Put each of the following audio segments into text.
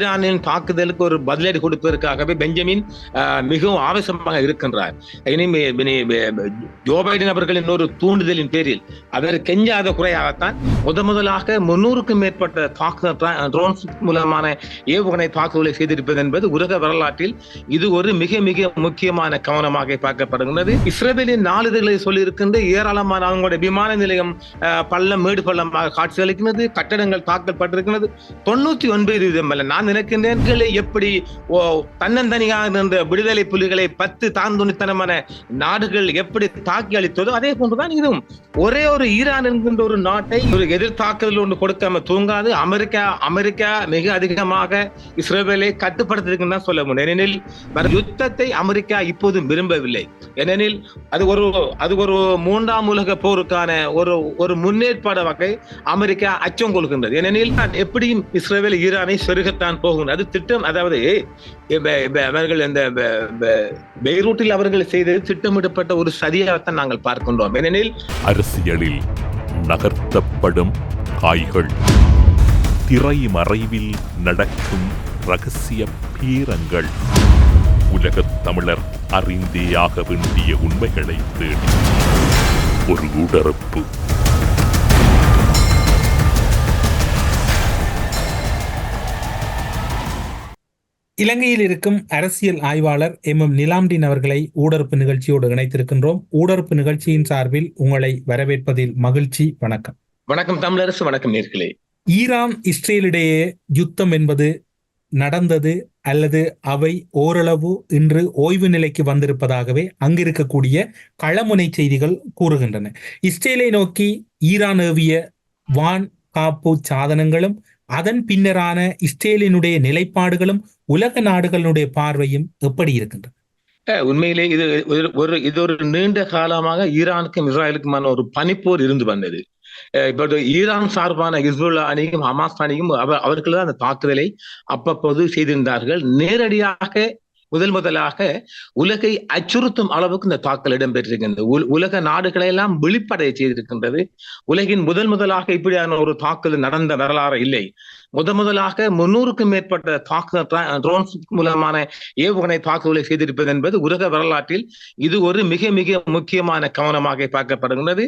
ஈரானின் தாக்குதலுக்கு ஒரு பதிலடி கொடுப்பதற்காகவே பெஞ்சமின் மிகவும் ஆவேசமாக இருக்கின்றார். இனிமே இனி, ஜோ பைடன் அவர்களின் ஒரு தூண்டுதலின் பேரில் அவர் கெஞ்சாத குறையாகத்தான் முத முதலாக முன்னூறுக்கும் மேற்பட்ட தாக்குதல் ட்ரோன்ஸ் மூலமான ஏவுகணை தாக்குதலை செய்திருப்பது என்பது உலக வரலாற்றில் இது ஒரு மிக மிக முக்கியமான கவனமாக பார்க்கப்படுகிறது இஸ்ரேலின் நாளிதழ்களை சொல்லியிருக்கின்ற ஏராளமான அவங்களுடைய விமான நிலையம் பள்ளம் மேடு பள்ளமாக காட்சி அளிக்கிறது கட்டடங்கள் தாக்கப்பட்டிருக்கிறது தொண்ணூத்தி ஒன்பது வீதம் அல்ல நான் நினைக்கின்றேன். எப்படி ஓ, தன்னந்தனியாக இருந்த விடுதலை புலிகளை பத்து தாந்துணித்தனமான நாடுகள் எப்படி தாக்கி அளித்ததோ அதே போன்றுதான் இதுவும். ஒரே ஒரு ஈரான் என்கின்ற ஒரு நாட்டை ஒரு எதிர்த்தாக்குதல் ஒன்று கொடுக்காம தூங்காது. அமெரிக்கா அமெரிக்கா மிக அதிகமாக இஸ்ரேலை கட்டுப்படுத்துறதுக்குன்னு தான் சொல்ல முடியும். ஏனெனில் யுத்தத்தை அமெரிக்கா இப்போதும் விரும்பவில்லை. ஏனெனில் அது ஒரு அது ஒரு மூன்றாம் உலக போருக்கான ஒரு ஒரு முன்னேற்பாடு வகை அமெரிக்கா அச்சம் கொள்கின்றது. ஏனெனில் எப்படியும் இஸ்ரேல் ஈரானை செருகத்தான் போகும் அது திட்டம் அதாவது அவர்கள் இந்த பெய்ரூட்டில் அவர்கள் செய்தது திட்டமிடப்பட்ட ஒரு சதியாகத்தான் நாங்கள் பார்க்கின்றோம். ஏனெனில் அரசியலில் நகர்த்தப்படும் காய்கள் திரைமறைவில் நடக்கும் ரகசிய பீரங்கள். உலகத் தமிழர் அறிந்தேயாக வேண்டிய உண்மைகளை தேடி. ஒரு உடறுப்பு இலங்கையில் இருக்கும் அரசியல் ஆய்வாளர் எம். எம். நிலாம்டின் அவர்களை ஊடறுப்பு நிகழ்ச்சியோடு இணைத்திருக்கின்றோம். ஊடறுப்பு நிகழ்ச்சியின் சார்பில் உங்களை வரவேற்பதில் மகிழ்ச்சி. வணக்கம். வணக்கம் தமிழரசு வணக்கம் நேர்களே. ஈரான் இஸ்ரேலிடையே யுத்தம் என்பது நடந்தது அல்லது அவை ஓரளவு இன்று ஓய்வு நிலைக்கு வந்திருப்பதாகவே அங்கிருக்கக்கூடிய களமுனை செய்திகள் கூறுகின்றன. இஸ்ரேலை நோக்கி ஈரான் ஏவிய வான் காப்பு சாதனங்களும் அதன் பின்னரான இஸ்ரேலினுடைய நிலைப்பாடுகளும் உலக நாடுகளுடைய பார்வையும் எப்படி இருக்கின்றன? உண்மையிலே இது ஒரு- இது ஒரு நீண்ட காலமாக ஈரானுக்கும் இஸ்ராயலுக்குமான ஒரு பனிப்போர் இருந்து வந்தது. இப்போ ஈரான் சார்பான இஸ்புல்லா அணியும் ஹமாஸ் அணியும் அவர்கள் தான் அந்த தாக்குதலை அப்பப்போது செய்திருந்தார்கள். நேரடியாக முதல் முதலாக உலகை அச்சுறுத்தும் அளவுக்கு இந்த தாக்கல் இடம்பெற்றிருக்கின்றது. உலக நாடுகளை எல்லாம் விழிப்படைய செய்திருக்கின்றது. உலகின் முதல் முதலாக இப்படியான ஒரு தாக்குதல் நடந்த வரலாறு இல்லை. முத முதலாக முன்னூறுக்கும் மேற்பட்ட தாக்குதல் ட்ரோன்ஸ் மூலமான ஏவுகணை தாக்குதலை செய்திருப்பது என்பது உலக வரலாற்றில் இது ஒரு மிக மிக முக்கியமான கவனமாக பார்க்கப்படுகிறது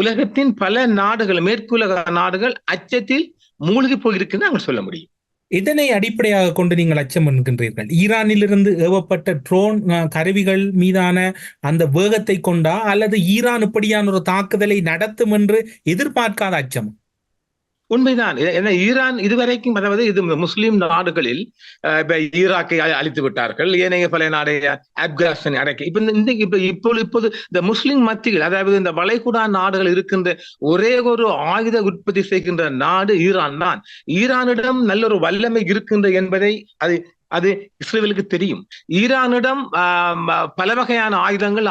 உலகத்தின் பல நாடுகள் மேற்குலக நாடுகள் அச்சத்தில் மூழ்கி போயிருக்குன்னு நாங்கள் சொல்ல முடியும். இதனை அடிப்படையாக கொண்டு நீங்கள் அச்சம் என்கின்றீர்கள் ஈரானிலிருந்து ஏவப்பட்ட ட்ரோன் கருவிகள் மீதான அந்த வேகத்தை கொண்டா அல்லது ஈரான் இப்படியான ஒரு தாக்குதலை நடத்தும் என்று எதிர்பார்க்காத அச்சம்? உண்மைதான். ஏன்னா ஈரான் இதுவரைக்கும் அதாவது இது முஸ்லீம் நாடுகளில் இப்ப ஈராக்கை அழித்து விட்டார்கள். ஏனைய பல நாடு ஆப்கானிஸ்தான் அடக்கி. இப்ப இந்த- இப்ப இப்போது இப்போது இந்த முஸ்லிம் மத்தியில் அதாவது இந்த வளைகுடா நாடுகள் இருக்கின்ற ஒரே ஒரு ஆயுத உற்பத்தி செய்கின்ற நாடு ஈரான் தான். ஈரானிடம் நல்ல ஒரு வல்லமை இருக்கின்ற என்பதை அது அது இஸ்ரேலுக்கு தெரியும். ஈரானிடம் பல வகையான ஆயுதங்கள்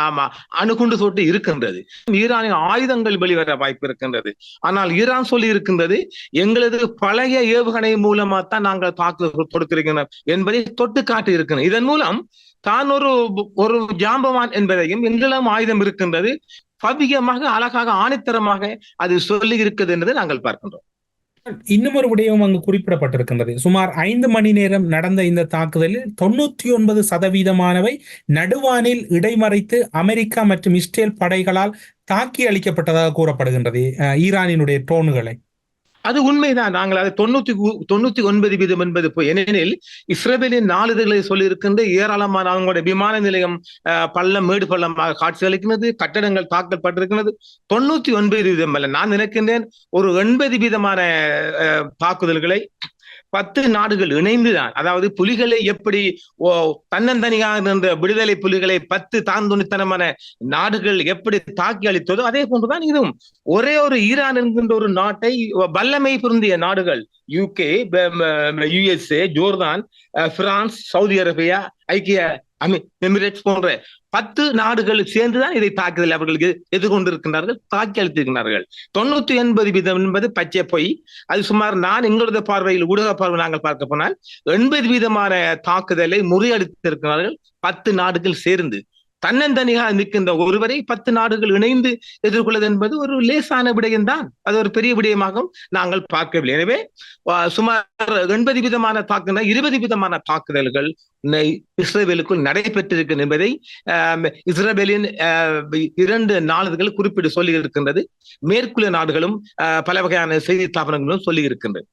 ஆமா அணுகுண்டு சொட்டு இருக்கின்றது. ஈரானின் ஆயுதங்கள் வெளிவர வாய்ப்பு இருக்கின்றது. ஆனால் ஈரான் சொல்லி இருக்கின்றது எங்களது பழைய ஏவுகணை மூலமா தான் நாங்கள் தாக்குதல் கொடுத்திருக்கிறோம் என்பதை தொட்டு காட்டி இருக்கிறோம் இதன் மூலம் தான் ஒரு ஒரு ஜாம்பவான் என்பதையும் எங்களிடம் ஆயுதம் இருக்கின்றது பவியமாக அழகாக ஆணித்தரமாக அது சொல்லி இருக்கிறது என்பதை நாங்கள் பார்க்கின்றோம். இன்னும் ஒரு விடயம் அங்கு குறிப்பிடப்பட்டிருக்கின்றது. சுமார் ஐந்து மணி நேரம் நடந்த இந்த தாக்குதலில் தொண்ணூத்தி ஒன்பது சதவீதமானவை நடுவானில் இடைமறைத்து அமெரிக்கா மற்றும் இஸ்ரேல் படைகளால் தாக்கி அளிக்கப்பட்டதாக கூறப்படுகின்றது அஹ், ஈரானினுடைய ட்ரோன்களை அது உண்மைதான். நாங்கள் அது தொண்ணூத்தி தொண்ணூத்தி ஒன்பது வீதம் என்பது போய் ஏனெனில் இஸ்ரேலின் நாளிதழ்களை சொல்லியிருக்கின்ற ஏராளமான அவங்களுடைய விமான நிலையம் அஹ், பள்ளம் மேடு பள்ளமாக காட்சி அளிக்கிறது கட்டடங்கள் தாக்கப்பட்டிருக்கிறது தொண்ணூத்தி ஒன்பது வீதம் அல்ல. நான் நினைக்கின்றேன் ஒரு எண்பது வீதமான அஹ், தாக்குதல்களை பத்து நாடுகள் இணைந்துதான். அதாவது புலிகளை எப்படி ஓ தன்னந்தனியாக இருந்த விடுதலை புலிகளை பத்து தாந்துணித்தனமான நாடுகள் எப்படி தாக்கி அளித்ததோ அதே போன்றுதான் இதுவும். ஒரே ஒரு ஈரான் என்கின்ற ஒரு நாட்டை வல்லமை பொருந்திய நாடுகள் UK USA Jordan France Saudi Arabia ஐக்கிய ஐ மீன் எமிரேட்ஸ் போன்ற பத்து நாடுகள் சேர்ந்துதான் இதை தாக்குதல் அவர்களுக்கு எ- எதிர்கொண்டிருக்கின்றார்கள் தாக்கி அளித்திருக்கிறார்கள் தொண்ணூத்தி எண்பது வீதம் என்பது பச்சை பொய். அது சுமார் நான் எங்களது பார்வையில் ஊடக பார்வை நாங்கள் பார்க்க போனால் எண்பது வீதமான தாக்குதலை முறியடித்திருக்கிறார்கள் பத்து நாடுகள் சேர்ந்து. தன்னந்தனியாக நிற்கின்ற ஒருவரை பத்து நாடுகள் இணைந்து எதிர்கொள்வது என்பது ஒரு லேசான விடயம்தான். அது ஒரு பெரிய விடயமாகவும் நாங்கள் பார்க்கவில்லை. எனவே சுமார் எண்பது விதமான தாக்குதல் இருபது விதமான தாக்குதல்கள் இஸ்ரேலுக்குள் நடைபெற்றிருக்கும் என்பதை இஸ்ரேலின் இரண்டு நாடுகள் குறிப்பிட்டு சொல்லி இருக்கின்றது மேற்குள்ள நாடுகளும் பல வகையான செய்தி தாபனங்களும் சொல்லி இருக்கின்றது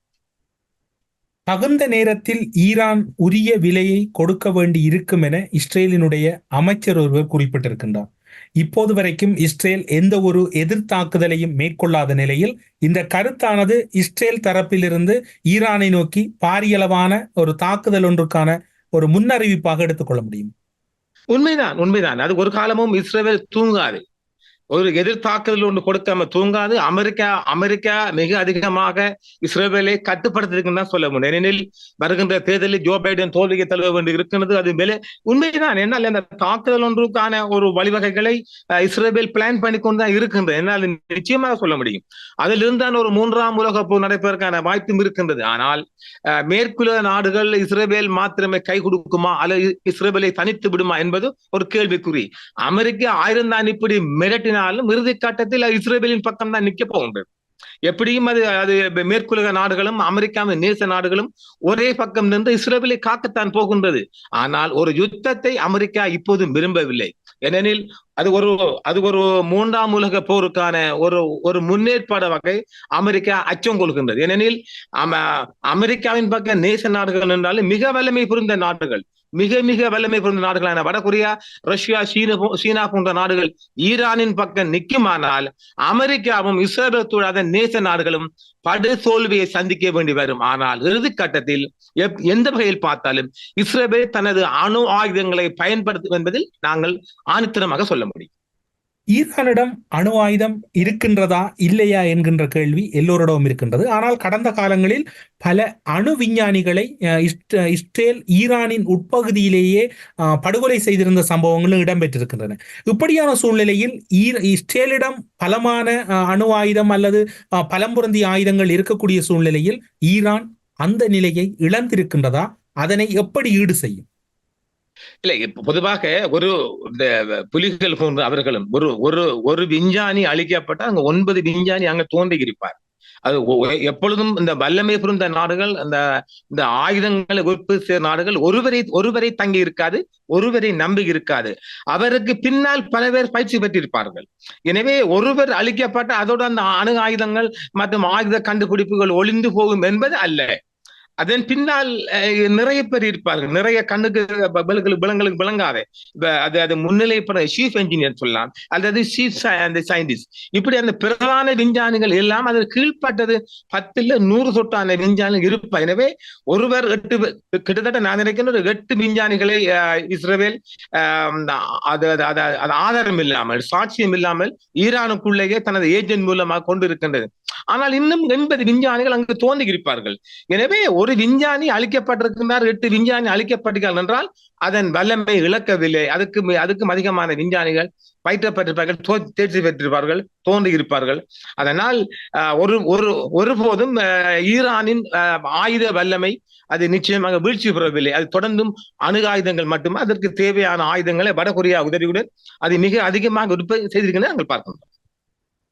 தகுந்த நேரத்தில் ஈரான் உரிய விலையை கொடுக்க வேண்டி இருக்கும் என இஸ்ரேலினுடைய அமைச்சர் ஒருவர் குறிப்பிட்டிருக்கின்றார். இப்போது வரைக்கும் இஸ்ரேல் எந்த ஒரு எதிர்த்தாக்குதலையும் மேற்கொள்ளாத நிலையில் இந்த கருத்தானது இஸ்ரேல் தரப்பிலிருந்து ஈரானை நோக்கி பாரியளவான ஒரு தாக்குதல் ஒன்றுக்கான ஒரு முன்னறிவிப்பாக எடுத்துக்கொள்ள முடியும். உண்மைதான் உண்மைதான். அது ஒரு காலமும் இஸ்ரேல் தூங்காது. ஒரு எதிர்த்தாக்குதல் ஒன்று கொடுக்காம தூங்காது. அமெரிக்கா அமெரிக்கா மிக அதிகமாக இஸ்ரேலை கட்டுப்படுத்திருக்குன்னு தான் சொல்ல முடியும். ஏனெனில் வருகின்ற தேர்தலில் ஜோ பைடன் தோல்வியை தழுவ வேண்டி இருக்கிறது. அது மேலே உண்மைதான். என்னால் அந்த தாக்குதல் ஒன்றுக்கான ஒரு வழிவகைகளை அஹ், இஸ்ரேல் பிளான் பண்ணி கொண்டு தான் இருக்கின்றது. என்னால் நிச்சயமாக சொல்ல முடியும். அதிலிருந்து தான் ஒரு மூன்றாம் உலக போர் நடைபெறக்கான வாய்ப்பும் இருக்கின்றது. ஆனால் அஹ், மேற்குலக நாடுகள் இஸ்ரேல் மாத்திரமே கை கொடுக்குமா? அல்லது இஸ்ரேலை தனித்து விடுமா? என்பது ஒரு கேள்விக்குறி. அமெரிக்கா ஆயிரம் தான் இப்படி மிரட்டின இறுதி கட்டத்தில் அது இஸ்ரேலின் பக்கம் தான் நிக்க போகின்றது எப்படியும் அது அது மேற்குலக நாடுகளும் அமெரிக்காவின் நேச நாடுகளும் ஒரே பக்கம் நின்று இஸ்ரேலை காக்கத்தான் போகின்றது. ஆனால் ஒரு யுத்தத்தை அமெரிக்கா இப்போதும் விரும்பவில்லை. ஏனெனில் அது ஒரு அது ஒரு மூன்றாம் உலக போருக்கான ஒரு ஒரு முன்னேற்பாடு வகை அமெரிக்கா அச்சம் கொள்கின்றது. ஏனெனில் அம- அமெரிக்காவின் பக்கம் நேச நாடுகள் என்றாலும் மிக வல்லமை புரிந்த நாடுகள். மிக மிக வல்லமை புரிந்த நாடுகளான வடகொரியா ரஷ்யா சீனா சீனா போன்ற நாடுகள் ஈரானின் பக்கம் நிற்குமானால் அமெரிக்காவும் இஸ்ரேல் அதன் நேச நாடுகளும் படு தோல்வியை சந்திக்க வேண்டி வரும். ஆனால் இறுதி கட்டத்தில் எப்- எந்த வகையில் பார்த்தாலும் இஸ்ரேல் தனது அணு ஆயுதங்களை பயன்படுத்தும் என்பதில் நாங்கள் ஆணித்தரமாக சொல்ல முடியும் ஈரானிடம் அணு ஆயுதம் இருக்கின்றதா இல்லையா என்கின்ற கேள்வி எல்லோரிடமும் இருக்கின்றது. ஆனால் கடந்த காலங்களில் பல அணு விஞ்ஞானிகளை இஸ்ரேல் ஈரானின் உட்பகுதியிலேயே படுகொலை செய்திருந்த சம்பவங்களும் இடம்பெற்றிருக்கின்றன. இப்படியான சூழ்நிலையில் ஈர- இஸ்ரேலிடம் பலமான அணு ஆயுதம் அல்லது பலம்புரந்தி ஆயுதங்கள் இருக்கக்கூடிய சூழ்நிலையில் ஈரான் அந்த நிலையை இழந்திருக்கின்றதா? அதனை எப்படி ஈடு செய்யும்? இல்லை பொதுவாக ஒரு இந்த புலிகள் போன்ற அவர்களும் ஒரு ஒரு ஒரு விஞ்ஞானி அழிக்கப்பட்ட அங்க ஒன்பது விஞ்ஞானி அங்க தோன்றி இருப்பார் அது எப்பொழுதும் இந்த வல்லமை புரிந்த நாடுகள் அந்த இந்த ஆயுதங்களை உற்பத்தி செய்த நாடுகள் ஒருவரை ஒருவரை தங்கி இருக்காது ஒருவரை நம்பி இருக்காது. அவருக்கு பின்னால் பல பேர் பயிற்சி பெற்றிருப்பார்கள். எனவே ஒருவர் அழிக்கப்பட்ட அதோட அந்த அணு ஆயுதங்கள் மற்றும் ஆயுத கண்டுபிடிப்புகள் ஒளிந்து போகும் என்பது அல்ல. அதன் பின்னால் நிறைய பேர் இருப்பார்கள். நிறைய கண்ணுக்கு ப- விலங்களுக்கு விளங்காத. இப்ப அது அது முன்னிலை சீஃப் என்ஜினியர் சொல்லலாம். அல்லது சீஃப் அந்த சயின்டிஸ்ட் இப்படி அந்த பிரதான விஞ்ஞானிகள் எல்லாம் அதில் கீழ்பட்டது பத்துல நூறு சொட்டான விஞ்ஞானிகள் இருப்பார். எனவே ஒருவர் எட்டு கிட்டத்தட்ட நான் நினைக்கிறேன் ஒரு எட்டு விஞ்ஞானிகளை அஹ், இஸ்ரேல் அது அது அது ஆதாரம் இல்லாமல் சாட்சியம் இல்லாமல் ஈரானுக்குள்ளேயே தனது ஏஜென்ட் மூலமாக கொண்டு இருக்கின்றது ஆனால் இன்னும் எண்பது விஞ்ஞானிகள் அங்கு தோன்றி இருப்பார்கள் எனவே ஒரு ஒரு விஞ்ஞானி அழிக்கப்பட்டிருக்கின்றார் எட்டு விஞ்ஞானி அழிக்கப்பட்டிருக்கிறார் என்றால் அதன் வல்லமை இழக்கவில்லை. அதுக்கு அதுக்கும் அதிகமான விஞ்ஞானிகள் பயிற்றப்பட்டிருப்பார்கள் தோ- தேர்ச்சி பெற்றிருப்பார்கள் தோன்றி இருப்பார்கள் அதனால் ஒரு ஒரு ஒருபோதும் ஈரானின் ஆயுத வல்லமை அது நிச்சயமாக வீழ்ச்சி பெறவில்லை. அது தொடர்ந்தும் அணு ஆயுதங்கள் மட்டும்? அதற்கு தேவையான ஆயுதங்களை வடகொரியா உதவியுடன் அது மிக அதிகமாக உற்பத்தி செய்திருக்கிறது நாங்கள் பார்க்கிறோம்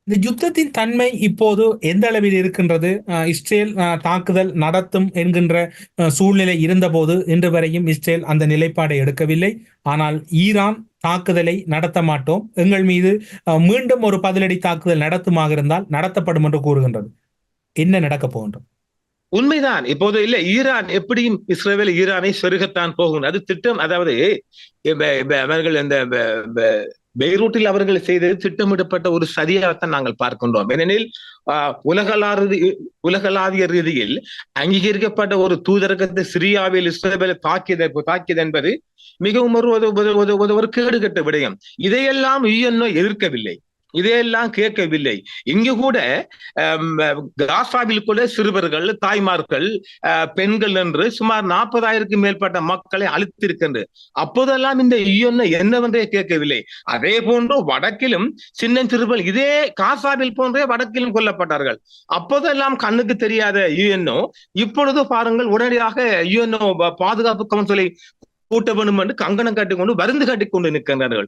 இந்த யுத்தத்தின் தன்மை இப்போது எந்த அளவில் இருக்கின்றது? அஹ், இஸ்ரேல் அஹ், தாக்குதல் நடத்தும் என்கின்ற அஹ், சூழ்நிலை இருந்தபோது இன்று வரையும் இஸ்ரேல் அந்த நிலைப்பாடை எடுக்கவில்லை. ஆனால் ஈரான் தாக்குதலை நடத்த மாட்டோம். எங்கள் மீது அஹ், மீண்டும் ஒரு பதிலடி தாக்குதல் நடத்துமாக இருந்தால் நடத்தப்படும் என்று கூறுகின்றது. என்ன நடக்க போகின்றது? உண்மைதான். இப்போது இல்ல ஈரான் எப்படியும் இஸ்ரேல் ஈரானை செருகத்தான் போகும். அது திட்டம் அதாவது அவர்கள் இந்த பெய்ரூட்டில் அவர்கள் செய்தது திட்டமிடப்பட்ட ஒரு சதியாகத்தான் நாங்கள் பார்க்கின்றோம். ஏனெனில் ஆஹ், உலகளாவிய ரீதியில் அங்கீகரிக்கப்பட்ட ஒரு தூதரகத்தை சிரியாவில் இஸ்ரேபேல தாக்கியது தாக்கியது என்பது மிகவும் ஒரு ஒரு- ஒரு- ஒரு கேடுகட்ட விடயம். இதையெல்லாம் யுஎன்ஓ எதிர்க்கவில்லை. இதையெல்லாம் கேட்கவில்லை. இங்கு கூட ஆம், காசாவில் கூட சிறுவர்கள் தாய்மார்கள் பெண்கள் என்று சுமார் நாற்பதாயிரத்துக்கும் மேற்பட்ட மக்களை அழித்திருக்கின்றது அப்போதெல்லாம் இந்த யுஎன் என்னவென்றே கேட்கவில்லை. அதே போன்று வடக்கிலும் சின்ன சிறுவர்கள் இதே காசாவில் போன்றே வடக்கிலும் கொல்லப்பட்டார்கள். அப்போதெல்லாம் கண்ணுக்கு தெரியாத யுஎன்ஓ இப்பொழுது பாருங்கள் உடனடியாக யுஎன்ஓ பாதுகாப்பு கவுன்சிலை கூட்ட வேண்டும் என்று கங்கணம் கட்டிக்கொண்டு வருந்து கட்டிக்கொண்டு நிற்கின்றார்கள்.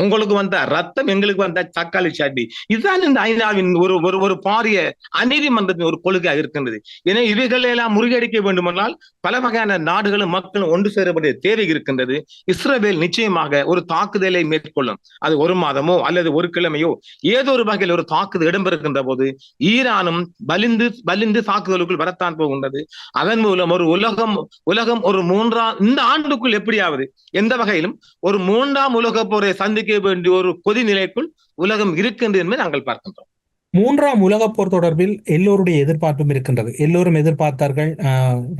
உங்களுக்கு வந்த ரத்தம் எங்களுக்கு வந்த தக்காளி சாட்டி. இதுதான் இந்த ஐநாவின் ஒரு ஒரு ஒரு பாரிய அநீதிமன்றத்தின் ஒரு கொள்கையாக இருக்கின்றது. எனவே இவைகளை எல்லாம் முறியடிக்க வேண்டுமென்றால் பல வகையான நாடுகளும் மக்களும் ஒன்று சேர வேண்டிய தேவை இருக்கின்றது. இஸ்ரேல் நிச்சயமாக ஒரு தாக்குதலை மேற்கொள்ளும். அது ஒரு மாதமோ அல்லது ஒரு கிழமையோ ஏதோ ஒரு வகையில் ஒரு தாக்குதல் இடம்பெறுகின்ற போது ஈரானும் வலிந்து வலிந்து தாக்குதலுக்குள் வரத்தான் போகின்றது. அதன் மூலம் ஒரு உலகம் உலகம் ஒரு மூன்றாம் இந்த ஆண்டுக்குள் எப்படியாவது எந்த வகையிலும் ஒரு மூன்றாம் உலக போரை சந்திக்க வேண்டிய ஒரு கொதிநிலைக்குள் உலகம் இருக்கின்றது என்பதை நாங்கள் பார்க்கின்றோம். மூன்றாம் உலகப் போர் தொடர்பில் எல்லோருடைய எதிர்பார்ப்பும் இருக்கின்றது. எல்லோரும் எதிர்பார்த்தார்கள்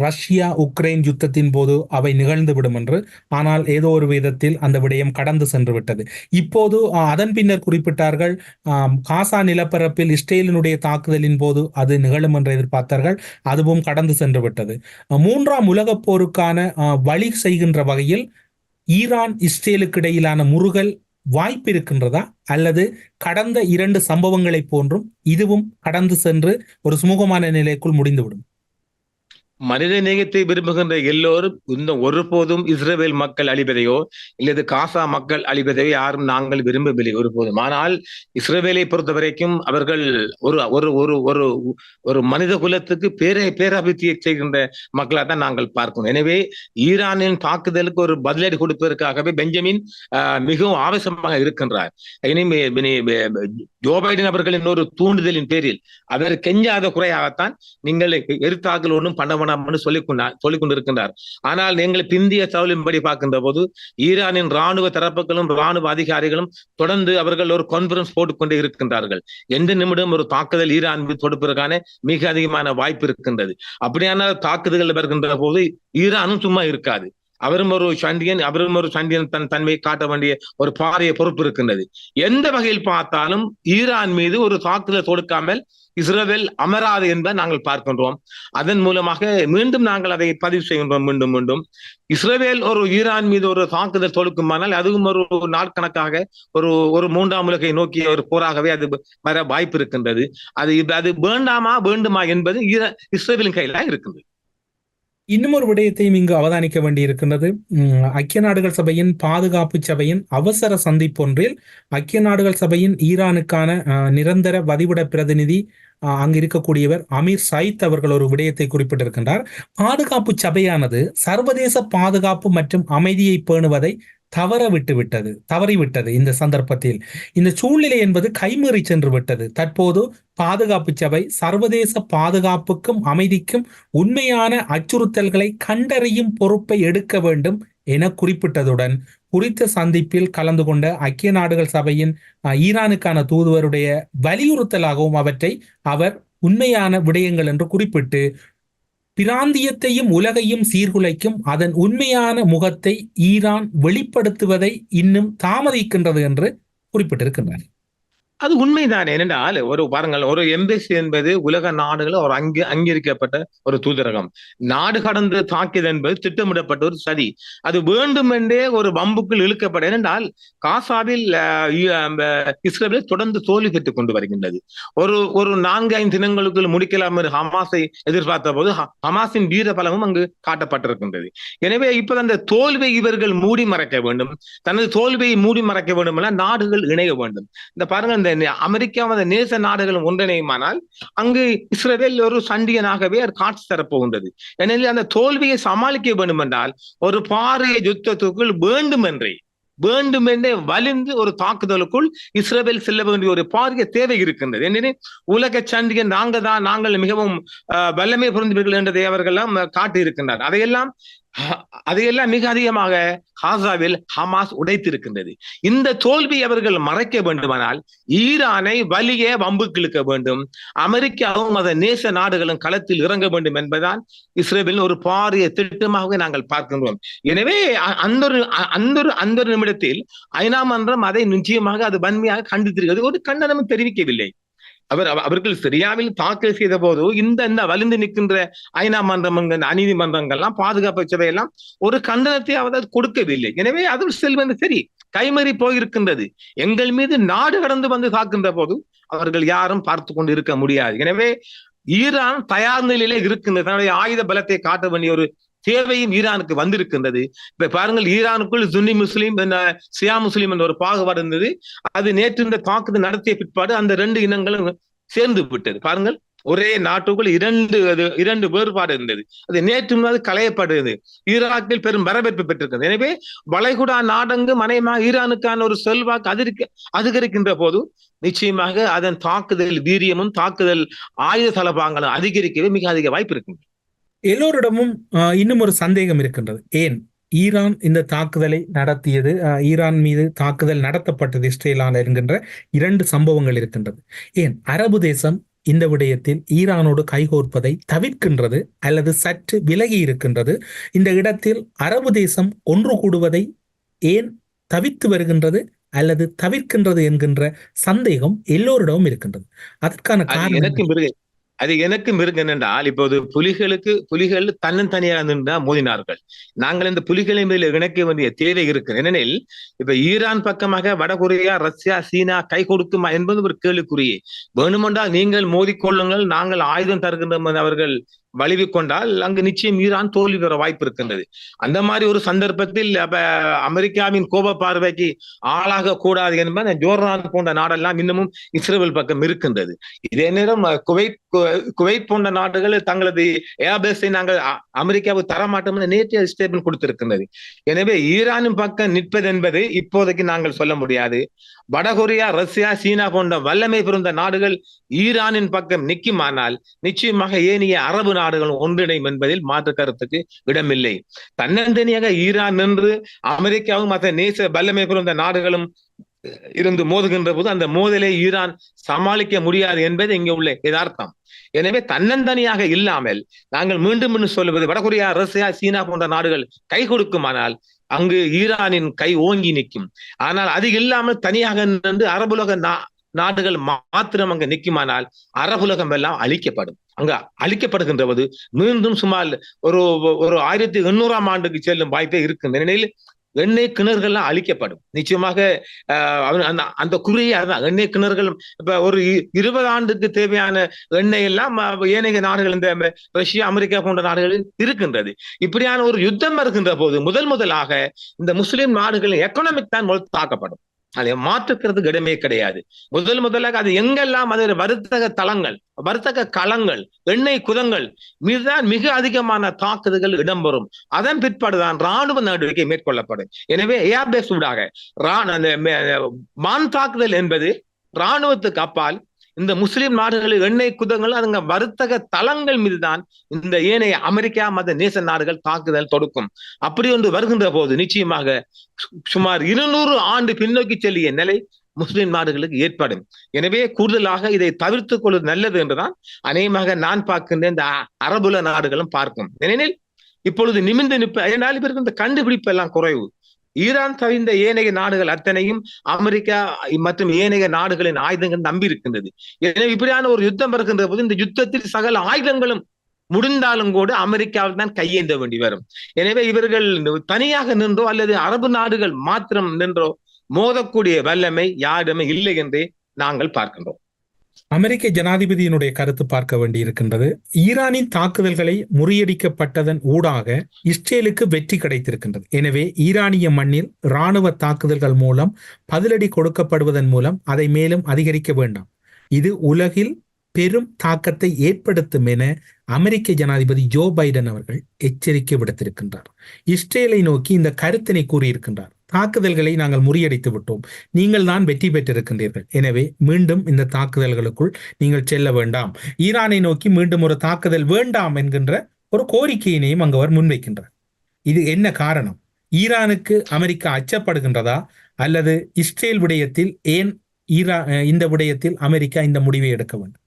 ரஷ்யா உக்ரைன் யுத்தத்தின் போது அவை நிகழ்ந்து விடும் என்று. ஆனால் ஏதோ ஒரு விதத்தில் அந்த விடயம் கடந்து சென்று விட்டது. இப்போது அதன் பின்னர் குறிப்பிட்டார்கள் காசா நிலப்பரப்பில் இஸ்ரேலினுடைய தாக்குதலின் போது அது நிகழும் என்று எதிர்பார்த்தார்கள். அதுவும் கடந்து சென்று விட்டது. மூன்றாம் உலகப் போருக்கான வழி செய்கின்ற வகையில் ஈரான் இஸ்ரேலுக்கு இடையிலான முறுகல் வாய்ப்பு இருக்கின்றதா அல்லது கடந்த இரண்டு சம்பவங்களைப் போன்றும் இதுவும் கடந்து சென்று ஒரு சுமூகமான நிலைக்குள் முடிந்துவிடும். மனித நேயத்தை விரும்புகின்ற எல்லோரும் இந்த ஒருபோதும் இஸ்ரேல் மக்கள் அழிவதையோ இல்லது காசா மக்கள் அழிவதையோ யாரும் நாங்கள் விரும்பவில்லை ஒருபோதும். ஆனால் இஸ்ரேலை பொறுத்த வரைக்கும் அவர்கள் ஒரு ஒரு ஒரு ஒரு ஒரு மனித குலத்துக்கு பேரை பேராபித்தியை செய்கின்ற மக்களாக தான் நாங்கள் பார்க்கணும் எனவே ஈரானின் தாக்குதலுக்கு ஒரு பதிலடி கொடுப்பதற்காகவே பெஞ்சமின் ஆஹ், மிகவும் ஆவேசமாக இருக்கின்றார். இனிமே இனி, ஜோ பைடன் அவர்களின் ஒரு தூண்டுதலின் பேரில் அவர் கெஞ்சாத குறையாகத்தான் நீங்கள் எதிர்த்தாக்கள் ஒன்றும் பண்ண காணாமல் சொல்லிக் சொல்லிக் கொண்டிருக்கின்றார். ஆனால் நீங்கள் பிந்திய தகவலின்படி பார்க்கின்ற போது ஈரானின் ராணுவ தரப்புகளும் ராணுவ அதிகாரிகளும் தொடர்ந்து அவர்கள் ஒரு கான்பரன்ஸ் போட்டுக்கொண்டே இருக்கின்றார்கள். எந்த நிமிடம் ஒரு தாக்குதல் ஈரான் மீது தொடுப்பதற்கான மிக அதிகமான வாய்ப்பு இருக்கின்றது. அப்படியான தாக்குதல்கள் வருகின்ற போது ஈரானும் சும்மா இருக்காது. அவரும் ஒரு சண்டியன் அவரும் ஒரு சண்டியன் தன் தன்மையை காட்ட வேண்டிய ஒரு பாரிய பொறுப்பு இருக்கின்றது. எந்த வகையில் பார்த்தாலும் ஈரான் மீது ஒரு தாக்குதல் தொடுக்காமல் இஸ்ரேல் அமராது என்பதை நாங்கள் பார்க்கின்றோம். அதன் மூலமாக மீண்டும் நாங்கள் அதை பதிவு செய்கின்றோம் மீண்டும் மீண்டும். இஸ்ரேல் ஒரு ஈரான் மீது ஒரு தாக்குதல் தொடுக்குமானால் அதுவும் ஒரு நாட்கணக்காக ஒரு ஒரு மூன்றாம் உலகை நோக்கிய ஒரு போராகவே அது வர வாய்ப்பு இருக்கின்றது. அது அது வேண்டாமா வேண்டுமா என்பது ஈர- இஸ்ரேலின் கையில இருக்கின்றது. இன்னும் ஒரு விடயத்தையும் இங்கு அவதானிக்க வேண்டியிருக்கின்றது. ஐக்கிய நாடுகள் சபையின் பாதுகாப்பு சபையின் அவசர சந்திப்பொன்றில் ஐக்கிய நாடுகள் சபையின் ஈரானுக்கான நிரந்தர வதிவிட பிரதிநிதி அஹ், அங்கு இருக்கக்கூடியவர் அமீர் சயித் அவர்கள் ஒரு விடயத்தை குறிப்பிட்டிருக்கின்றார். பாதுகாப்பு சபையானது சர்வதேச பாதுகாப்பு மற்றும் அமைதியை பேணுவதை தவற விட்டு விட்டது தவறிவிட்டது இந்த சந்தர்ப்பத்தில். இந்த சூழ்நிலை என்பது கைமீறி சென்று விட்டது. தற்போது பாதுகாப்பு சபை சர்வதேச பாதுகாப்புக்கும் அமைதிக்கும் உண்மையான அச்சுறுத்தல்களை கண்டறியும் பொறுப்பை எடுக்க வேண்டும் என குறிப்பிட்டதுடன் குறித்த சந்திப்பில் கலந்து கொண்ட ஐக்கிய நாடுகள் சபையின் ஈரானுக்கான தூதுவருடைய வலியுறுத்தலாகவும் அவற்றை அவர் உண்மையான விடயங்கள் என்று குறிப்பிட்டு பிராந்தியத்தையும் உலகையும் சீர்குலைக்கும் அதன் உண்மையான முகத்தை ஈரான் வெளிப்படுத்துவதை இன்னும் தாமதிக்கின்றது என்று குறிப்பிட்டிருக்கின்றனர் அது உண்மைதானே? என்னென்றால் ஒரு பாருங்கள் ஒரு எம்பசி என்பது உலக நாடுகள் ஒரு அங்கு அங்கீகரிக்கப்பட்ட ஒரு தூதரகம். நாடு கடந்து தாக்கியது என்பது திட்டமிடப்பட்ட ஒரு சதி. அது வேண்டுமென்றே ஒரு வம்புக்குள் இழுக்கப்பட ஏனென்றால் காசாவில் இஸ்ரேல் தொடர்ந்து தோல்வி பெற்றுக் கொண்டு வருகின்றது. ஒரு ஒரு நான்கு ஐந்து தினங்களுக்குள் முடிக்கலாம் என்று ஹமாஸை எதிர்பார்த்த போது ஹமாஸின் வீர பலமும் அங்கு காட்டப்பட்டிருக்கின்றது. எனவே இப்ப அந்த தோல்வியை இவர்கள் மூடி மறைக்க வேண்டும். தனது தோல்வியை மூடி மறைக்க வேண்டும் என நாடுகள் இணைய வேண்டும். இந்த பாருங்க இந்த நே- அமெரிக்கா அந்த நேச நாடுகளும் ஒன்றிணையுமானால் அங்கு இஸ்ரேல் ஒரு சண்டியனாகவே அது காட்சி தரப்போகின்றது. எனவே அந்த தோல்வியை சமாளிக்க வேண்டும் என்றால் ஒரு பாரிய யுத்தத்துக்குள் வேண்டுமென்றே வேண்டுமென்றே வலிந்து ஒரு தாக்குதலுக்குள் இஸ்ரேல் செல்ல வேண்டிய ஒரு பாரிய தேவை இருக்கின்றது. ஏனெனில் உலக சண்டியன் நாங்க தான் நாங்கள் மிகவும் வல்லமை பொருந்தவர்கள் என்றதை அவர்களெல்லாம் காட்டி இருக்கின்றார் அதையெல்லாம் அதையெல்லாம் மிக அதிகமாக காசாவில் ஹமாஸ் உடைத்திருக்கின்றது. இந்த தோல்வி அவர்கள் மறைக்க வேண்டுமானால் ஈரானை வலிய வம்பு கிழக்க வேண்டும். அமெரிக்காவும் அதன் நேச நாடுகளும் களத்தில் இறங்க வேண்டும் என்பதுதான் இஸ்ரேலின் ஒரு பாரிய திட்டமாகவே நாங்கள் பார்க்கின்றோம். எனவே அ- அந்த ஒரு அ- அந்த ஒரு அந்த ஒரு நிமிடத்தில் ஐநா மன்றம் அதை நிச்சயமாக அது வன்மையாக கண்டித்திருக்கிறது. ஒரு கண்டனமும் தெரிவிக்கவில்லை. அவர் அவர்கள் சிரியாவில் தாக்கல் செய்த போது இந்த இந்த வலிந்து நிற்கின்ற ஐநா மன்றம் அநீதி மன்றங்கள்லாம் பாதுகாப்பு சபையெல்லாம் ஒரு கண்டனத்தை அவர் கொடுக்கவில்லை. எனவே அது செல்வது சரி கைமறி போயிருக்கின்றது. எங்கள் மீது நாடு கடந்து வந்து தாக்கின்ற போது அவர்கள் யாரும் பார்த்து கொண்டு இருக்க முடியாது. எனவே ஈரான் தயார் நிலையிலே இருக்கின்றது. தன்னுடைய ஆயுத பலத்தை காட்ட வேண்டிய ஒரு தேவையும் ஈரானுக்கு வந்திருக்கின்றது. இப்ப பாருங்கள் ஈரானுக்குள் சுன்னி முஸ்லீம் சியா முஸ்லீம் என்ற ஒரு பாகுபாடு இருந்தது. அது நேற்று இந்த தாக்குதல் நடத்திய பிற்பாடு அந்த ரெண்டு இனங்களும் சேர்ந்து விட்டது. பாருங்கள் ஒரே நாட்டுக்குள் இரண்டு அது இரண்டு வேறுபாடு இருந்தது. அது நேற்று அது களையப்படுது ஈராக்கில் பெரும் வரவேற்பு பெற்றிருக்கிறது. எனவே வளைகுடா நாடங்கு மனைமா ஈரானுக்கான ஒரு செல்வாக்கு அதிகரிக்க அதிகரிக்கின்ற போது நிச்சயமாக அதன் தாக்குதல் வீரியமும் தாக்குதல் ஆயுத தளபாங்களும் அதிகரிக்கவே மிக அதிக வாய்ப்பு இருக்கு எல்லோரிடமும் இன்னும் ஒரு சந்தேகம் இருக்கின்றது. ஏன்? ஈரான் இந்த தாக்குதலை நடத்தியது ஈரான் மீது தாக்குதல் நடத்தப்பட்டது இஸ்ரேலால் என்கின்ற இரண்டு சம்பவங்கள் இருக்கின்றது. ஏன்? அரபு தேசம் இந்த விடயத்தில் ஈரானோடு கைகோர்ப்பதை தவிர்க்கின்றது அல்லது சற்று விலகி இருக்கின்றது. இந்த இடத்தில் அரபு தேசம் ஒன்று கூடுவதை ஏன் தவிர்த்து வருகின்றது அல்லது தவிர்க்கின்றது என்கின்ற சந்தேகம் எல்லோரிடமும் இருக்கின்றது. அதற்கான அது காரணம் அது எனக்கு மிருக என்னென்றால் இப்போது புலிகளுக்கு புலிகள் தன்னந்தனியாக நின்றா மோதினார்கள். நாங்கள் இந்த புலிகளை மேல் இணைக்க வேண்டிய தேவை இருக்கு. ஏனெனில் இப்ப ஈரான் பக்கமாக வடகொரியா ரஷ்யா சீனா கை கொடுக்குமா என்பது ஒரு கேள்விக்குறியே. வேணுமென்றால் நீங்கள் மோதிக்கொள்ளுங்கள் நாங்கள் ஆயுதம் தருகின்றோம் அவர்கள் வலிவு கொண்டால் அங்கு நிச்சயம் ஈரான் தோல்வி பெற வாய்ப்பு இருக்கின்றது. அந்த மாதிரி ஒரு சந்தர்ப்பத்தில் அப்ப அமெரிக்காவின் கோப பார்வைக்கு ஆளாக கூடாது என்பது ஜோர்டான் போன்ற நாடெல்லாம் இன்னமும் இஸ்ரேல் பக்கம் இருக்கின்றது. இதே நேரம் குவைத் குவைத் போன்ற நாடுகள் தங்களது ஏர்பேஸை நாங்கள் அமெரிக்காவுக்கு தர மாட்டோம் என்று நேற்றைய ஸ்டேட்மெண்ட் கொடுத்திருக்கின்றது. எனவே ஈரானின் பக்கம் நிற்பது என்பது இப்போதைக்கு நாங்கள் சொல்ல முடியாது. வடகொரியா ரஷ்யா சீனா போன்ற வல்லமை பிறந்த நாடுகள் ஈரானின் பக்கம் நிற்குமானால் நிச்சயமாக ஏனைய அரபு நாடுகளும் ஒன்றிணையும் என்பதில் மாற்று கருத்துக்கு இடமில்லை. தன்னந்தனியாக ஈரான் நின்று அமெரிக்காவும் மற்ற நேச வல்லமை பிறந்த நாடுகளும் இருந்து மோதுகின்ற போது அந்த மோதலை ஈரான் சமாளிக்க முடியாது என்பது இங்கே உள்ள யதார்த்தம். எனவே தன்னந்தனியாக இல்லாமல் நாங்கள் மீண்டும் மீண்டும் சொல்லுவது வடகொரியா ரஷ்யா சீனா போன்ற நாடுகள் கை கொடுக்குமானால் அங்கு ஈரானின் கை ஓங்கி நிற்கும். ஆனால் அது இல்லாமல் தனியாக நின்று அரபுலக நாடுகள் மாத்திரம் அங்கு நிற்குமானால் அரபுலகம் எல்லாம் அழிக்கப்படும். அங்க அழிக்கப்படுகின்ற போது மீண்டும் சுமார் ஒரு ஒரு ஆயிரத்தி எண்ணூறாம் ஆண்டுக்கு செல்லும் வாய்ப்பே இருக்கு ஏனெனில் எண்ணெய் கிணறுகள்லாம் அழிக்கப்படும். நிச்சயமாக அந்த அந்த குறியே அதுதான் எண்ணெய் கிணறுகள் இப்ப ஒரு இருபது ஆண்டுக்கு தேவையான எண்ணெய் எல்லாம் ஏனைய நாடுகள் இந்த ரஷ்யா அமெரிக்கா போன்ற நாடுகளில் இருக்கின்றது. இப்படியான ஒரு யுத்தம் வருகின்ற போது முதல் முதலாக இந்த முஸ்லிம் நாடுகளின் எக்கனாமிக் தான் தாக்கப்படும். அதை மாற்றுக்கிறது இடமே கிடையாது. முதல் முதலாக அது எங்கெல்லாம் அது வர்த்தக தளங்கள் வர்த்தக களங்கள் எண்ணெய் குதங்கள் மீதுதான் மிக அதிகமான தாக்குதல்கள் இடம்பெறும். அதன் பிற்பாடுதான் ராணுவ நடவடிக்கை மேற்கொள்ளப்படும். எனவே ஏர்பேஸ் ஊடாக ரா- மே- வான் தாக்குதல் என்பது ராணுவத்துக்கு அப்பால் இந்த முஸ்லிம் நாடுகளில் எண்ணெய் குதங்கள் அதுங்க வர்த்தக தளங்கள் மீதுதான் இந்த ஏனைய அமெரிக்கா மத நேச நாடுகள் தாக்குதல் தொடுக்கும். அப்படி ஒன்று வருகின்ற போது நிச்சயமாக சு- சுமார் இருநூறு ஆண்டு பின்னோக்கி செல்லிய நிலை முஸ்லிம் நாடுகளுக்கு ஏற்படும். எனவே கூடுதலாக இதை தவிர்த்து கொள்வது நல்லது என்றுதான் அநேகமாக நான் பார்க்கின்ற இந்த அரபுல நாடுகளும் பார்க்கும். ஏனெனில் இப்பொழுது நிமிந்து நிற்ப ஏனால் இவருக்கு இந்த கண்டுபிடிப்பு எல்லாம் குறைவு. ஈரான் தவிர்ந்த ஏனைய நாடுகள் அத்தனையும் அமெரிக்கா மற்றும் ஏனைய நாடுகளின் ஆயுதங்கள் நம்பி இருக்கின்றது எனவே இப்படியான ஒரு யுத்தம் வருகின்ற போது இந்த யுத்தத்தில் சகல ஆயுதங்களும் முடிந்தாலும் கூட அமெரிக்காவில் தான் கையேந்த வேண்டி வரும். எனவே இவர்கள் தனியாக நின்றோ அல்லது அரபு நாடுகள் மாத்திரம் நின்றோ மோதக்கூடிய வல்லமை யாருமே இல்லை என்றே நாங்கள் பார்க்கின்றோம். அமெரிக்க ஜனாதிபதியினுடைய கருத்து பார்க்க வேண்டியிருக்கின்றது. ஈரானின் தாக்குதல்களை முறியடிக்கப்பட்டதன் ஊடாக இஸ்ரேலுக்கு வெற்றி கிடைத்திருக்கின்றது. எனவே ஈரானிய மண்ணில் இராணுவ தாக்குதல்கள் மூலம் பதிலடி கொடுக்கப்படுவதன் மூலம் அதை மேலும் அதிகரிக்க வேண்டாம். இது உலகில் பெரும் தாக்கத்தை ஏற்படுத்தும் என அமெரிக்க ஜனாதிபதி ஜோ பைடன் அவர்கள் எச்சரிக்கை விடுத்திருக்கின்றார். இஸ்ரேலை நோக்கி இந்த கருத்தினை கூறியிருக்கின்றார். தாக்குதல்களை நாங்கள் முறியடித்து விட்டோம். நீங்கள் தான் வெற்றி பெற்றிருக்கின்றீர்கள். எனவே மீண்டும் இந்த தாக்குதல்களுக்குள் நீங்கள் செல்ல வேண்டாம். ஈரானை நோக்கி மீண்டும் ஒரு தாக்குதல் வேண்டாம் என்கின்ற ஒரு கோரிக்கையினையும் அங்கு அவர் முன்வைக்கின்றார். இது என்ன காரணம்? ஈரானுக்கு அமெரிக்கா அச்சப்படுகின்றதா? அல்லது இஸ்ரேல் விடயத்தில் ஏன் ஈரா இந்த விடயத்தில் அமெரிக்கா இந்த முடிவை எடுக்க வேண்டும்?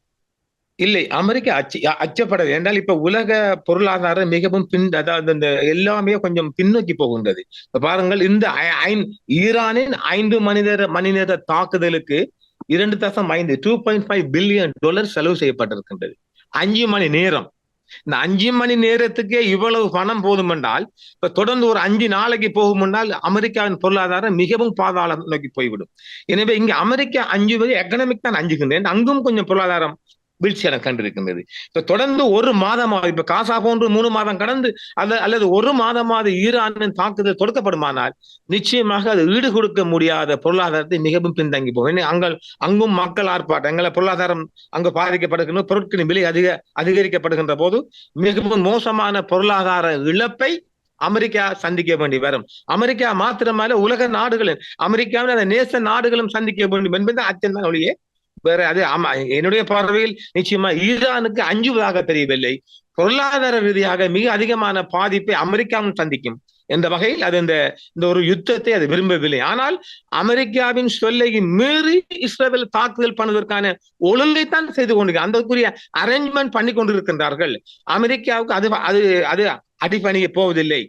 இல்லை அமெரிக்கா அச்ச அச்சப்பட என்றால் இப்ப உலக பொருளாதாரம் மிகவும் பின் அதாவது இந்த எல்லாமே கொஞ்சம் பின்னோக்கி போகின்றது. இப்ப பாருங்கள் இந்த ஈரானின் ஐந்து மணி நேர மணி நேர தாக்குதலுக்கு இரண்டு தசம் ஐந்து two point five billion dollar செலவு செய்யப்பட்டிருக்கின்றது. அஞ்சு மணி நேரம். இந்த அஞ்சு மணி நேரத்துக்கே இவ்வளவு பணம் போதும் என்றால் இப்ப தொடர்ந்து ஒரு அஞ்சு நாளைக்கு போகும் என்றால் அமெரிக்காவின் பொருளாதாரம் மிகவும் பாதாளம் நோக்கி போய்விடும். எனவே இங்க அமெரிக்கா அஞ்சு வரை எக்கனாமிக் தான் அஞ்சுகின்றேன் அங்கும் கொஞ்சம் பொருளாதாரம் வீழ்ச்சியான கண்டிருக்கின்றது. இப்ப தொடர்ந்து ஒரு மாதமாக இப்ப காசா போன்று மூணு மாதம் கடந்து அல்ல அல்லது ஒரு மாதமாவது ஈரானின் தாக்குதல் தொடுக்கப்படுமானால் நிச்சயமாக அது ஈடு கொடுக்க முடியாத பொருளாதாரத்தை மிகவும் பின்தங்கி போகும். அங்க அங்கும் மக்கள் ஆர்ப்பாட்டம் எங்களை பொருளாதாரம் அங்கு பாதிக்கப்படுகின்ற பொருட்களின் விலை அதிக அதிகரிக்கப்படுகின்ற போது மிகவும் மோசமான பொருளாதார இழப்பை அமெரிக்கா சந்திக்க வேண்டி வரும். அமெரிக்கா மாத்திரமல்ல உலக நாடுகளும் அமெரிக்காவில் அந்த நேச நாடுகளும் சந்திக்க வேண்டும் என்பது அச்சம் ஒழிய வேற அது ஆமா என்னுடைய பார்வையில் நிச்சயமா ஈரானுக்கு அஞ்சுவதாக தெரியவில்லை. பொருளாதார ரீதியாக மிக அதிகமான பாதிப்பை அமெரிக்காவும் சந்திக்கும் என்ற வகையில் அது இந்த இந்த ஒரு யுத்தத்தை அது விரும்பவில்லை. ஆனால் அமெரிக்காவின் சொல்லை மீறி இஸ்ரேல் தாக்குதல் பண்ணுவதற்கான ஒழுங்கைத்தான் செய்து கொண்டிருக்க அந்தக்குரிய அரேஞ்ச்மெண்ட் பண்ணி கொண்டிருக்கின்றார்கள். அமெரிக்காவுக்கு அது அது அது அடிப்பணிய போவதில்லை.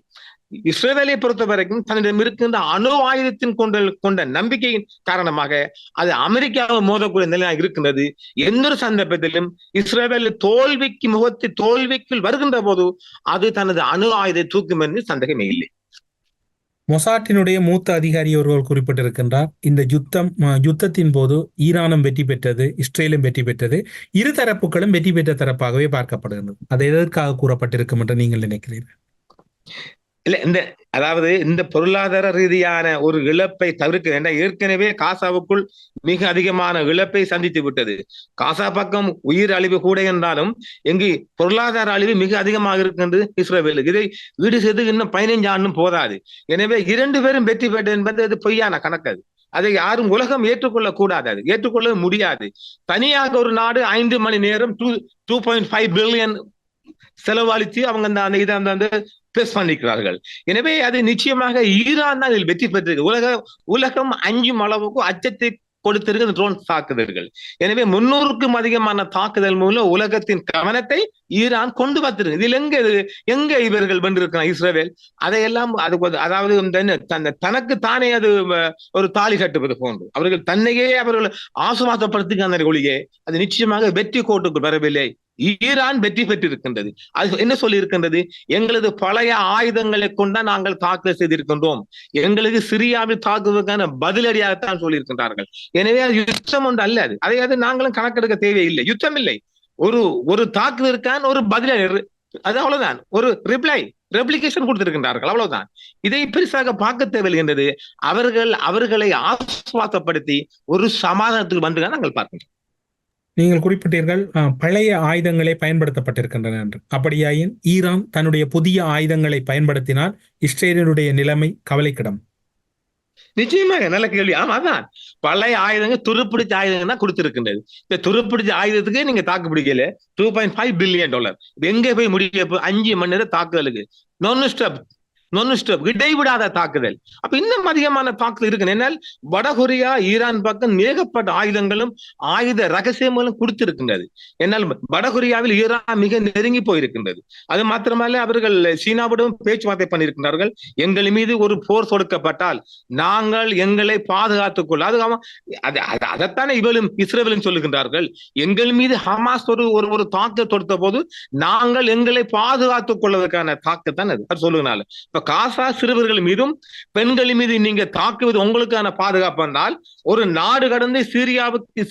இஸ்ரேலை பொறுத்த வரைக்கும் தன்னிடம் இருக்கின்ற அணு ஆயுதத்தின் கொண்ட கொண்ட நம்பிக்கையின் காரணமாக அது அமெரிக்காவை மோதக்கூடிய நிலையாக இருக்கின்றது. எந்த ஒரு சந்தர்ப்பத்திலும் இஸ்ரேல் தோல்விக்கு முகத்து தோல்விக்குள் வருகின்ற போது அது தனது அணு ஆயுதத்தை தூக்கும் என்று சந்தேகமே இல்லை. மொசாட்டினுடைய மூத்த அதிகாரி ஒருவர் குறிப்பிட்டிருக்கின்றார் இந்த யுத்தம் யுத்தத்தின் போது ஈரானும் வெற்றி பெற்றது இஸ்ரேலும் வெற்றி பெற்றது இரு தரப்புகளும் வெற்றி பெற்ற தரப்பாகவே பார்க்கப்படுகிறது அது எதற்காக கூறப்பட்டிருக்கும் என்று நீங்கள் நினைக்கிறீர்கள்? இல்ல இந்த அதாவது இந்த பொருளாதார ரீதியான ஒரு இழப்பை தவிர்க்க வேண்டாம். ஏற்கனவே காசாவுக்குள் மிக அதிகமான இழப்பை சந்தித்து விட்டது. காசா பக்கம் உயிர் அழிவு கூட என்றாலும் எங்கு பொருளாதார அழிவு மிக அதிகமாக இருக்கின்றது இஸ்ரேலுக்கு இதை வீடு செய்து இன்னும் பதினைஞ்சு ஆண்டும் போதாது. எனவே இரண்டு பேரும் வெற்றி பெற்றது என்பது அது பொய்யான கணக்கு அது. அதை யாரும் உலகம் ஏற்றுக்கொள்ள கூடாது அது. ஏற்றுக்கொள்ள முடியாது. தனியாக ஒரு நாடு ஐந்து மணி நேரம் two two point five billion செலவழித்து அவங்க அந்த அந்த இதை அந்த பிளஸ் பண்ணிக்கிறார்கள். எனவே அது நிச்சயமாக ஈரான் தான் இதில் வெற்றி பெற்றிருக்கு. உலக உலகம் அஞ்சும் அளவுக்கு அச்சத்தை கொடுத்திருக்கு இந்த ட்ரோன் தாக்குதல்கள். எனவே முன்னூறுக்கும் அதிகமான தாக்குதல் மூலம் உலகத்தின் கவனத்தை ஈரான் கொண்டு வந்திருக்கு இதில் எங்க இது எங்க இவர்கள் வென்றிருக்கிறார் இஸ்ரேல் அதையெல்லாம் அது அதாவது இந்த தனக்கு தானே அது ஒரு தாலி கட்டுவது போன்று. அவர்கள் தன்னையே அவர்கள் ஆசுவாசப்படுத்திக்கான ஒளியே அது நிச்சயமாக வெற்றி கோட்டுக்கு வரவில்லை. ஈரான் வெற்றி பெற்றிருக்கின்றது. அது என்ன சொல்லி இருக்கின்றது எங்களது பழைய ஆயுதங்களை கொண்டா நாங்கள் தாக்குதல் செய்திருக்கின்றோம். எங்களுக்கு சிரியாவில் தாக்குவதற்கான பதிலடியாகத்தான் சொல்லியிருக்கின்றார்கள். எனவே அது யுத்தம் ஒன்று அல்ல அது. அதை அது நாங்களும் கணக்கெடுக்க தேவையில்லை. யுத்தம் இல்லை. ஒரு ஒரு தாக்குதலுக்கான ஒரு பதிலடி அது அவ்வளவுதான். ஒரு ரிப்ளை ரெப்ளிகேஷன் கொடுத்திருக்கின்றார்கள். அவ்வளவுதான். இதை பெருசாக பார்க்க தேவையில்லை அவர்கள் அவர்களை ஆசுவாசப்படுத்தி ஒரு சமாதானத்துக்கு வந்து நாங்கள் பார்க்கின்றோம். நீங்கள் குறிப்பிட்டீர்கள் பழைய ஆயுதங்களே பயன்படுத்தப்பட்டிருக்கின்றன என்று. அப்படியாயின் ஈரான் தன்னுடைய புதிய ஆயுதங்களை பயன்படுத்தினால் இஸ்ரேலினுடைய நிலைமை கவலைக்கிடம். நிச்சயமாக நல்ல கேள்வி. ஆமா அதான். பழைய ஆயுதங்கள் துருப்பிடிச்ச ஆயுதங்கள் தான் கொடுத்திருக்கின்றது. இந்த துருப்பிடிச்ச ஆயுதத்துக்கு நீங்க தாக்கு பிடிக்கல two point five billion dollar எங்க போய் முடிய அஞ்சு மணி நேரம் தாக்குதலுக்கு. நான் ஸ்டாப் நான் ஸ்டாப் இடைவிடாத தாக்குதல். அப்ப இன்னும் அதிகமான தாக்குதல் இருக்கு என்னால் வடகொரியா ஈரான் பக்கம் ஏகப்பட்ட ஆயுதங்களும் ஆயுத ரகசியங்களும் கொடுத்திருக்கின்றது. என்னால் வடகொரியாவில் ஈரான் மிக நெருங்கி போயிருக்கின்றது. அது மாத்திரமல்ல அவர்கள் சீனாவிடம் பேச்சுவார்த்தை பண்ணியிருக்கிறார்கள் எங்கள் மீது ஒரு போர் தொடுக்கப்பட்டால் நாங்கள் எங்களை பாதுகாத்துக் கொள்ள அது அவன் அதைத்தானே இவளும் இஸ்ரேலும் சொல்லுகின்றார்கள். எங்கள் மீது ஹமாஸ் ஒரு ஒரு ஒரு தாக்கத்தை தொடுத்த போது நாங்கள் எங்களை பாதுகாத்துக் கொள்வதற்கான தாக்கத்தான் அது. அது சொல்லுகிறாங்க இப்ப காசா சிறுவர்கள் மீதும் பெண்கள் மீது நீங்க தாக்குவது உங்களுக்கான பாதுகாப்பு என்றால் ஒரு நாடு கடந்து சீரியாவுக்கு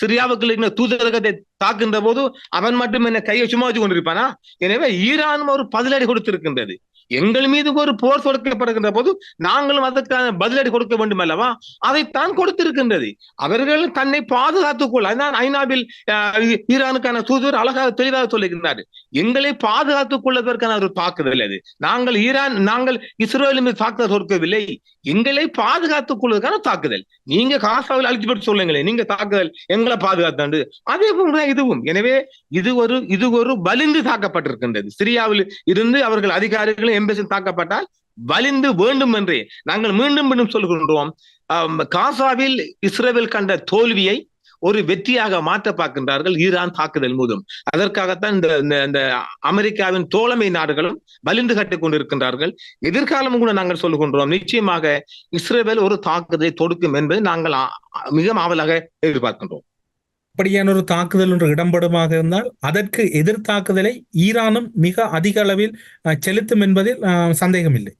சிரியாவுக்கு தூதரகத்தை தாக்குகின்ற போது அவன் மட்டும் என்ன கையை சும்மா வச்சு கொண்டிருப்பானா? எனவே ஈரானும் ஒரு பதிலடி கொடுத்திருக்கின்றது. எங்கள் மீது ஒரு போர் தொடுக்கப்படுகின்ற போது நாங்களும் அதற்கான பதிலடி கொடுக்க வேண்டும் அல்லவா? அதைத்தான் கொடுத்திருக்கின்றது. அவர்கள் தன்னை பாதுகாத்துக் கொள்ள அதுதான் ஐநாவில் ஈரானுக்கான தூதுவர் அழகாக தெளிவாக சொல்லுகின்றார். எங்களை பாதுகாத்துக் கொள்வதற்கான ஒரு தாக்குதல் அது. நாங்கள் ஈரான் நாங்கள் இஸ்ரேல் மீது தாக்குதல் தொடுக்கவில்லை. எங்களை பாதுகாத்துக் கொள்வதற்கான தாக்குதல். நீங்க காசாவில் அழிச்சு போட்டு சொல்லுங்களேன். நீங்க தாக்குதல் எங்களை பாதுகாத்தாண்டு. அதே போன்றுதான் இதுவும். எனவே இது ஒரு இது ஒரு வலிந்து தாக்கப்பட்டிருக்கின்றது. சிரியாவில் இருந்து அவர்கள் அதிகாரிகளும் எம்பசி தாக்கப்பட்டால் வலிந்து வேண்டும் என்றே. நாங்கள் மீண்டும் மீண்டும் சொல்கின்றோம் காசாவில் இஸ்ரேல் கண்ட தோல்வியை ஒரு வெற்றியாக மாற்ற பார்க்கின்றார்கள் ஈரான் தாக்குதல் மூலம். அதற்காகத்தான் இந்த இந்த- அமெரிக்காவின் தோழமை நாடுகளும் வலிந்து கட்டிக் கொண்டிருக்கின்றார்கள். எதிர்காலமும் கூட நாங்கள் சொல்லுகின்றோம் நிச்சயமாக இஸ்ரேல் ஒரு தாக்குதலை தொடுக்கும் என்பதை நாங்கள் மிக ஆவலாக எதிர்பார்க்கின்றோம். அப்படியான ஒரு தாக்குதல் ஒன்று இடம்படுமாக இருந்தால் அதற்கு எதிர் தாக்குதலை ஈரானும் மிக அதிக அளவில் செலுத்தும் என்பதில் சந்தேகமில்லை.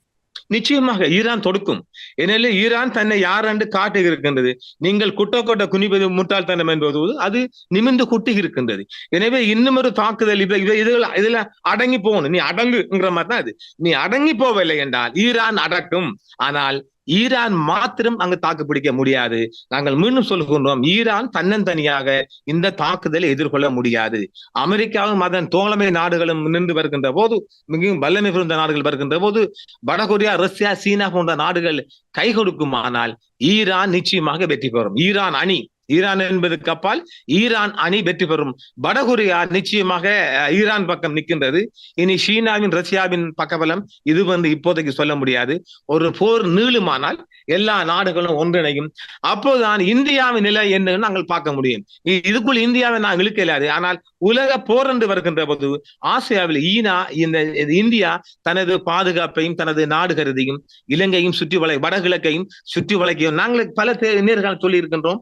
நிச்சயமாக ஈரான் தொடுக்கும். ஏனெனில் ஈரான் தன்னை யார் என்று காட்டு இருக்கின்றது நீங்கள் குட்டக்கோட்டை கொட்ட குனிப்பது முட்டாள்தனம் என்பது அது நிமிர்ந்து குட்டி இருக்கின்றது எனவே இன்னும் ஒரு தாக்குதல் இவை இவை இதுல இதுல அடங்கி போகணும். நீ அடங்குங்கிற மாதிரி தான் அது நீ அடங்கி போகவில்லை என்றால் ஈரான் அடக்கும். ஆனால் ஈரான் மாத்திரம் அங்கு தாக்கு பிடிக்க முடியாது. நாங்கள் மீண்டும் சொல்கின்றோம் ஈரான் தன்னந்தனியாக இந்த தாக்குதலை எதிர்கொள்ள முடியாது. அமெரிக்காவும் அதன் தோழமை நாடுகளும் நின்று வருகின்ற போது மிகவும் வல்லமை புரிந்த நாடுகள் வருகின்ற போது வடகொரியா ரஷ்யா சீனா போன்ற நாடுகள் கை கொடுக்குமானால் ஈரான் நிச்சயமாக வெற்றி பெறும். ஈரான் அணி ஈரான் என்பது கப்பால் ஈரான் அணி வெற்றி பெறும். வடகொரியா நிச்சயமாக ஈரான் பக்கம் நிற்கின்றது. இனி சீனாவின் ரஷ்யாவின் பக்கபலம் இது வந்து இப்போதைக்கு சொல்ல முடியாது. ஒரு போர் நீளுமானால் எல்லா நாடுகளும் ஒன்றிணையும். அப்போதுதான் இந்தியாவின் நிலை என்னன்னு நாங்கள் பார்க்க முடியும். இதுக்குள் இந்தியாவை நான் இழுக்க இல்லாது ஆனால் உலக போர் என்று வருகின்ற போது ஆசியாவில் ஈனா இந்த இந்தியா தனது பாதுகாப்பையும் தனது நாடு கருதியும் இலங்கையும் சுற்றி வளை வடகிழக்கையும் சுற்றி வளைக்கையும் நாங்கள் பல தே- நேர்கள் சொல்லி இருக்கின்றோம்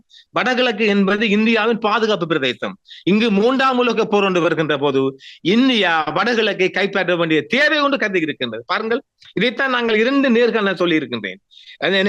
வடகிழக்கு என்பது இந்தியாவின் பாதுகாப்பு பிரதேசம். இங்கு மூன்றாம் உலக போர் ஒன்று வருகின்ற போது இந்தியா வடகிழக்கை கைப்பற்ற வேண்டிய தேவை ஒன்று கருதி இருக்கின்றது பாருங்கள் இதைத்தான் நாங்கள் இரண்டு நேர்கள் சொல்லி இருக்கின்றேன்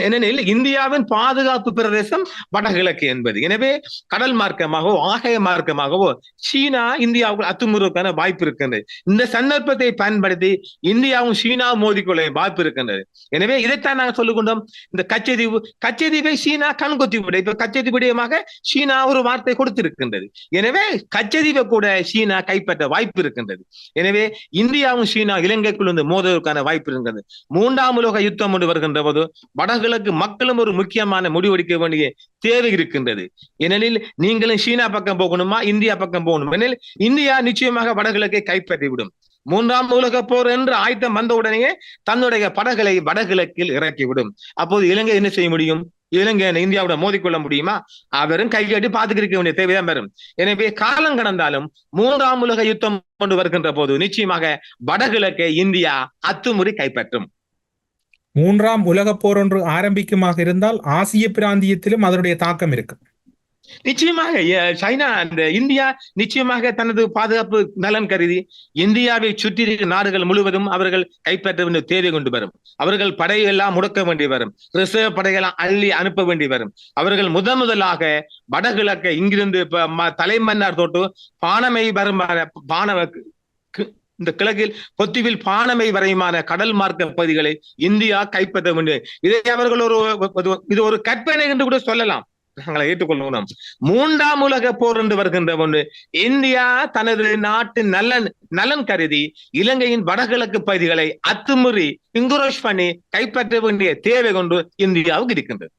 ஏனெனில் இந்தியாவின் பாதுகாப்பு பிரதேசம் வடகிழக்கு என்பது. எனவே கடல் மார்க்கமாகவோ ஆகாய மார்க்கமாகவோ சீனா இந்தியாவுக்கு அத்துமுறுவதற்கான வாய்ப்பு இருக்கின்றது. இந்த சந்தர்ப்பத்தை பயன்படுத்தி இந்தியாவும் சீனா மோதிக்கொள்ள வாய்ப்பு இருக்கின்றது. எனவே இதைத்தான் நாங்கள் சொல்லுகின்றோம். இந்த கச்சதீவு கச்சதீவை சீனா கண்கொத்தி விட. இப்ப கச்சதீவு விடயமாக சீனா ஒரு வார்த்தை கொடுத்திருக்கின்றது. எனவே கச்சதீவை கூட சீனா கைப்பற்ற வாய்ப்பு இருக்கின்றது. எனவே இந்தியாவும் சீனா இலங்கைக்குள் வந்து மோதுவதற்கான வாய்ப்பு இருக்கின்றது. மூன்றாம் உலக யுத்தம் ஒன்று வருகின்ற போது வடகிழக்கு மக்களும் ஒரு முக்கியமான முடிவெடுக்க வேண்டிய தேவை இருக்கின்றது. ஏனெனில் நீங்களும் சீனா பக்கம் போகணுமா இந்தியா பக்கம் போகணும் எனில் இந்தியா நிச்சயமாக வடகிழக்கை கைப்பற்றி விடும் மூன்றாம் உலக போர் என்று ஆயத்தம் வந்த உடனே தன்னுடைய படகளை வடகிழக்கில் இறக்கிவிடும். அப்போது இலங்கை என்ன செய்ய முடியும்? இலங்கை இந்தியாவோட மோதிக்கொள்ள முடியுமா? அவரும் கை பாத்துக்கிருக்க வேண்டிய தேவைதான் வரும் எனவே காலம் கடந்தாலும் மூன்றாம் உலக யுத்தம் கொண்டு வருகின்ற போது நிச்சயமாக வடகிழக்கை இந்தியா அத்துமுறை கைப்பற்றும். மூன்றாம் உலகப் போர் ஒன்று ஆரம்பிக்குமாக இருந்தால் ஆசிய பிராந்தியத்திலும் அதனுடைய தாக்கம் இருக்கும் நிச்சயமாக சைனா அந்த இந்தியா நிச்சயமாக தனது பாதுகாப்பு நலன் கருதி இந்தியாவை சுற்றி நாடுகள் முழுவதும் அவர்கள் கைப்பற்ற வேண்டிய தேவை கொண்டு வரும். அவர்கள் படையெல்லாம் முடக்க வேண்டி வரும். ரிசர்வ் படையெல்லாம் அள்ளி அனுப்ப வேண்டி வரும். அவர்கள் முதன் முதலாக வடகிழக்க இங்கிருந்து தலைமன்னார் தொட்டு பானமை வரும் பானவ இந்த கிழக்கில் பொத்துவில் பானமை வரையுமான கடல் மார்க்க பகுதிகளை இந்தியா கைப்பற்ற வேண்டும். இதை அவர்கள் ஒரு- இது ஒரு கற்பனை என்று கூட சொல்லலாம். நாங்களை ஏற்றுக்கொள்ளணும் மூன்றாம் உலக போர் என்று வருகின்ற ஒன்று இந்தியா தனது நாட்டின் நலன் நலன் கருதி இலங்கையின் வடகிழக்கு பகுதிகளை அத்துமுறி இங்குரோஷ் பண்ணி கைப்பற்ற வேண்டிய தேவை கொண்டு இந்தியாவுக்கு இருக்கின்றது.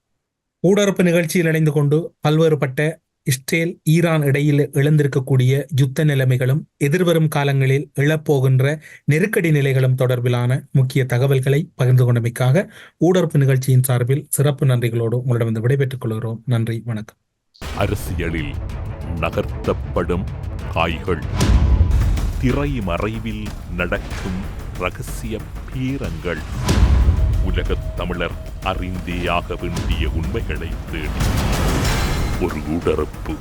ஊடறுப்பு நிகழ்ச்சியில் இணைந்து கொண்டு பல்வேறுபட்ட இஸ்ரேல் ஈரான் இடையில் எழுந்திருக்கக்கூடிய யுத்த நிலைமைகளும் எதிர்வரும் காலங்களில் எழப்போகின்ற நெருக்கடி நிலைகளும் தொடர்பிலான முக்கிய தகவல்களை பகிர்ந்து கொண்டமைக்காக ஊடறுப்பு நிகழ்ச்சியின் சார்பில் சிறப்பு நன்றிகளோடு உங்களிடம் விடைபெற்றுக் கொள்கிறோம். நன்றி வணக்கம். அரசியலில் நகர்த்தப்படும் காய்கள். திரைமறைவில் நடக்கும் ரகசிய பீரங்கள். உலகத் தமிழர் அறிந்தேயாக வேண்டிய உண்மைகளை தேடி. ஒரு உடறப்பு